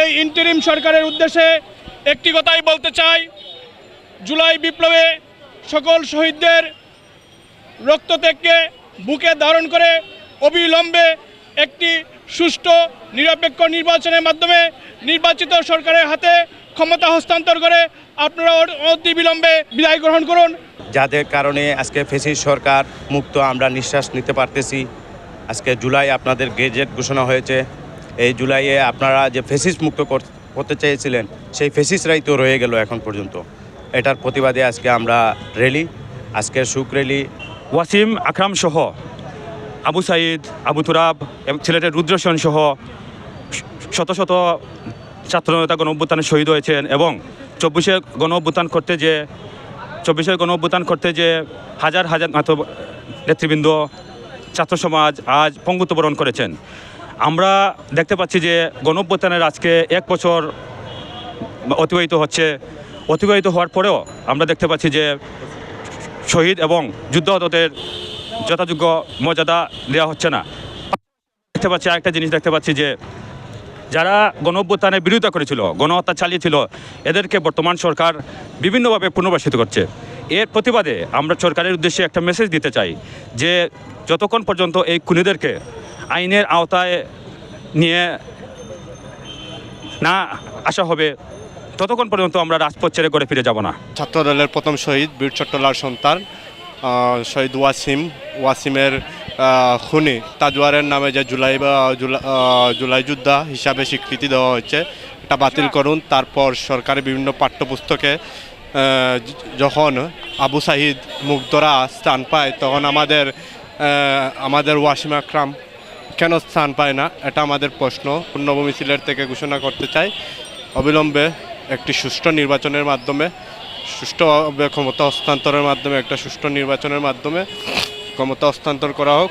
এই ইন্টারিম সরকারের উদ্দেশ্যে একটি কথাই বলতে চাই। জুলাই বিপ্লবে সকল শহীদদের রক্তত্যাগকে বুকে ধারণ করে অবিলম্বে একটি সুষ্ঠু, নিরপেক্ষ নির্বাচনের মাধ্যমে নির্বাচিত সরকারের হাতে ক্ষমতা হস্তান্তর করে আপনারা অতি বিলম্বে বিদায় গ্রহণ করুন। যাদের কারণে আজকে ফেসিস সরকার মুক্ত আমরা নিঃশ্বাস নিতে পারতেছি। আজকে জুলাই আপনাদের গেজেট ঘোষণা হয়েছে। এই জুলাইয়ে আপনারা যে ফেসিস মুক্ত করতে চেয়েছিলেন, সেই ফেসিসরাই তো রয়ে গেল এখন পর্যন্ত। এটার প্রতিবাদে আজকে আমরা র্যালি আজকের সুখ র্যালি ওয়াসিম আকরাম সহ আবু সাইদ, আবু তুরাব এবং সিলেটের রুদ্রসেন সহ শত শত ছাত্রনেতা গণ অভ্যুত্থানে শহীদ হয়েছেন এবং চব্বিশে গণ অভ্যুত্থান করতে যে, চব্বিশে গণ অভ্যুত্থান করতে যে হাজার হাজার নেতৃবৃন্দ, ছাত্র সমাজ আজ পঙ্গুত্ব বরণ করেছেন। আমরা দেখতে পাচ্ছি যে গণ অভ্যুত্থানের আজকে এক বছর অতিবাহিত হচ্ছে। অতিবাহিত হওয়ার পরেও আমরা দেখতে পাচ্ছি যে শহীদ এবং যুদ্ধাহতদের যথাযোগ্য মর্যাদা দেওয়া হচ্ছে না। দেখতে পাচ্ছি আরেকটা জিনিস দেখতে পাচ্ছি যে যারা গণ অভ্যুত্থানের বিরোধিতা করেছিল, গণহত্যা চালিয়েছিল, এদেরকে বর্তমান সরকার বিভিন্নভাবে পুনর্বাসিত করছে। এর প্রতিবাদে আমরা সরকারের উদ্দেশ্যে একটা মেসেজ দিতে চাই যে যতক্ষণ পর্যন্ত এই খুনিদেরকে আইনের আওতায় নিয়ে না আসা হবে, ততক্ষণ পর্যন্ত আমরা রাজপথ ছেড়ে করে ফিরে যাব না। ছাত্রদলের প্রথম শহীদ বীর চট্টলার সন্তান শহীদ ওয়াসিম, ওয়াসিমের খুনি তাজওয়ারের নামে যে জুলাই বা, জুলা- জুলাই যোদ্ধা হিসাবে স্বীকৃতি দেওয়া হয়েছে, এটা বাতিল করুন। তারপর সরকারের বিভিন্ন পাঠ্যপুস্তকে যখন আবু সাহিদ মুগ্ধরা স্থান পায়, তখন আমাদের আমাদের ওয়াসিম আকরাম কেন স্থান পায় না? এটা আমাদের প্রশ্ন। পূর্ণভূমি সিলেট থেকে ঘোষণা করতে চাই। অবিলম্বে একটি সুষ্ঠু নির্বাচনের মাধ্যমে সুষ্ঠুভাবে ক্ষমতা হস্তান্তরের মাধ্যমে, একটা সুষ্ঠু নির্বাচনের মাধ্যমে ক্ষমতা হস্তান্তর করা হোক।